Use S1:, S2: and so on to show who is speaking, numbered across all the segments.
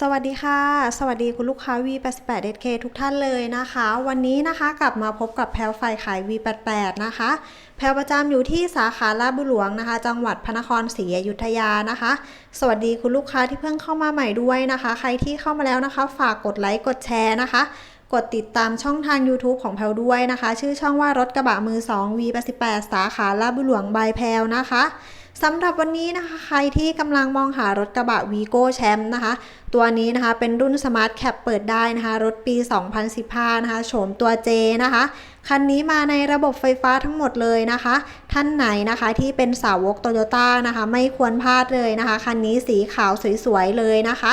S1: สวัสดีค่ะ สวัสดีคุณลูกค้า V88 SK ทุกท่านเลยนะคะ วันนี้นะคะกลับมาพบกับแพลวไฟขาย V88 นะคะ แพลวประจำอยู่ที่สาขาลาดบุหลวงนะคะ จังหวัดพระนครศรีอยุธยานะคะ สวัสดีคุณลูกค้าที่เพิ่งเข้ามาใหม่ด้วยนะคะ ใครที่เข้ามาแล้วนะคะ ฝากกดไลค์กดแชร์นะคะกดติดตามช่องทาง YouTube ของแพลด้วยนะคะ ชื่อช่องว่ารถกระบะมือ 2 V88 สาขาลาดบุหลวงบายแพลนะคะ สำหรับวันนี้นะคะใครที่กำลังมองหารถกระบะ Vigo Champ นะคะ ตัวนี้นะคะเป็นรุ่น Smart Cap เปิดได้นะคะ รถปี 2015 นะคะโฉมตัว J นะคะ คันนี้มาในระบบไฟฟ้าทั้งหมดเลยนะคะ ท่านไหนนะคะที่เป็นสาวกโตโยต้านะคะ ไม่ควรพลาดเลยนะคะ คันนี้สีขาวสวยๆเลยนะคะ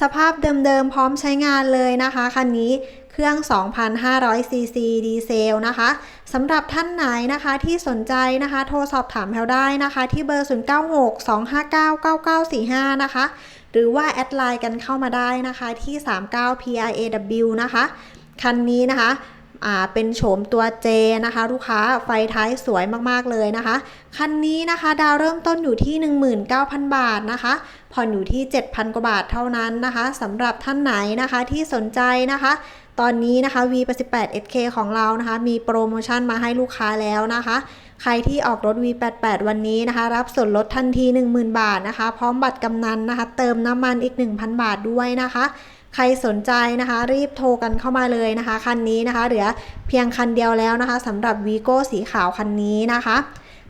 S1: สภาพเดิมๆพร้อมใช้งานเลยนะคะ คันนี้ เครื่อง 2,500 ซีซีดีเซลนะคะสำหรับท่านไหนนะคะที่สนใจนะคะ โทรสอบถามแพลได้นะคะที่เบอร์ 0962599945 นะคะ หรือว่าแอดไลน์กันเข้ามาได้นะคะที่ 39 PRAW นะคะ คันนี้นะคะอ่าเป็นโฉมตัว J นะคะ ลูกค้าไฟท้ายสวยมากๆเลยนะคะ คันนี้นะคะดาวเริ่มต้นอยู่ที่ 19,000 บาทนะคะ ผ่อนอยู่ที่ 7,000 กว่าบาทเท่านั้นนะคะสำหรับท่านไหนนะคะที่สนใจนะคะ ตอนนี้นะคะ V88 SK ของเรานะคะ มีโปรโมชั่นมาให้ลูกค้าแล้วนะคะ ใครที่ออกรถ V88 วันนี้นะคะ รับส่วนลดทันที 10,000 บาทนะคะ พร้อมบัตรกำนันนะคะ เติมน้ำมันอีก 1,000 บาทด้วยนะคะใครสนใจนะคะ รีบโทรกันเข้ามาเลยนะคะ คันนี้นะคะ เหลือเพียงคันเดียวแล้วนะคะสำหรับ Vigo สีขาวคันนี้นะคะ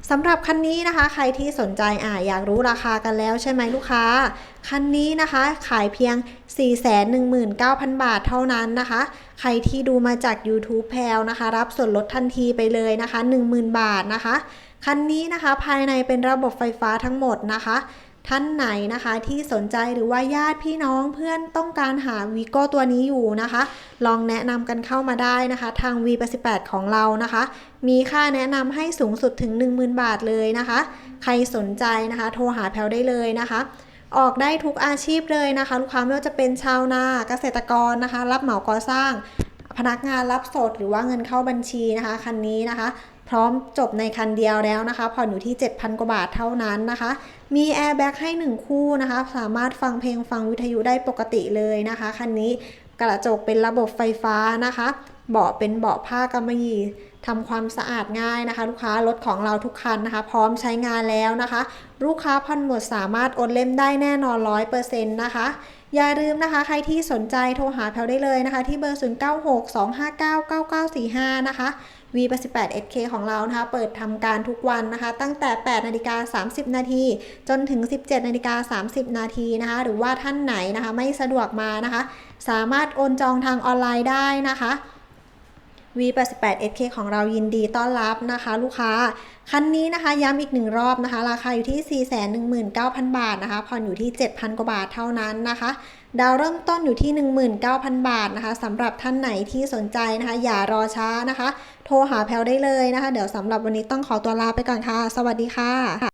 S1: สำหรับคันนี้นะคะ ใครที่สนใจอ่าอยากรู้ราคากันแล้วใช่ไหมลูกค้า คันนี้นะคะขายเพียง 419,000 บาทเท่านั้นนะคะ ใครที่ดูมาจาก YouTube แพลนะคะ รับส่วนลดทันทีไปเลยนะคะ 10,000 บาทนะคะ คันนี้นะคะภายในเป็นระบบไฟฟ้าทั้งหมดนะคะ ท่านไหนนะคะที่สนใจหรือว่าญาติพี่น้องเพื่อนต้องการหาวีโก้ตัวนี้อยู่นะคะ ลองแนะนำกันเข้ามาได้นะคะ ทาง V88 ของเรานะคะ มีค่าแนะนำให้สูงสุดถึง 10,000 บาทเลยนะคะ ใครสนใจนะคะ โทรหาแพลวได้เลยนะคะ ออกได้ทุกอาชีพเลยนะคะ ลูกค้าไม่ว่าจะเป็นชาวนาเกษตรกรนะคะ รับเหมาก่อสร้าง พนักงานรับสดหรือว่าเงินเข้าบัญชีนะคะคันนี้นะคะ พร้อมจบในคันเดียวแล้วนะคะ ผ่อนอยู่ที่ 7,000 กว่าบาทเท่านั้นนะคะ มีแอร์แบ็กให้ 1 คู่นะคะ สามารถฟังเพลงฟังวิทยุได้ปกติเลยนะคะ คันนี้กระจกเป็นระบบไฟฟ้านะคะ เบาะเป็นเบาะผ้ากำมะหยี่ทำความสะอาดง่ายนะคะ ลูกค้ารถของเราทุกคันนะคะ พร้อมใช้งานแล้วนะคะ ลูกค้าผ่อนหมดสามารถโอนเล่มได้แน่นอน 100%นะคะ อย่าลืมนะคะ ใครที่สนใจโทรหาแพลได้เลยนะคะ ที่เบอร์ 0962599945 นะคะ V88 SK ของเรานะคะ เปิดทำการทุกวันนะคะ ตั้งแต่ 8นาฬิกา30 นาที จนถึง 17นาฬิกา30 นาทีนะคะ หรือว่าท่านไหนนะคะ ไม่สะดวกมานะคะ สามารถโอนจองทางออนไลน์ได้นะคะ V88 SK ของเรายินดีต้อนรับนะคะ ลูกค้า คันนี้นะคะย้ำอีกหนึ่งรอบนะคะ ราคาอยู่ที่ 419,000 บาทนะคะ ผ่อนอยู่ที่ 7,000 กว่าบาทเท่านั้นนะคะ ดาวเริ่มต้นอยู่ที่ 19,000 บาทนะคะสำหรับท่านไหนที่สนใจนะคะ อย่ารอช้านะคะ โทรหาแพลได้เลยนะคะ เดี๋ยวสำหรับวันนี้ต้องขอตัวลาไปก่อนค่ะ สวัสดีค่ะ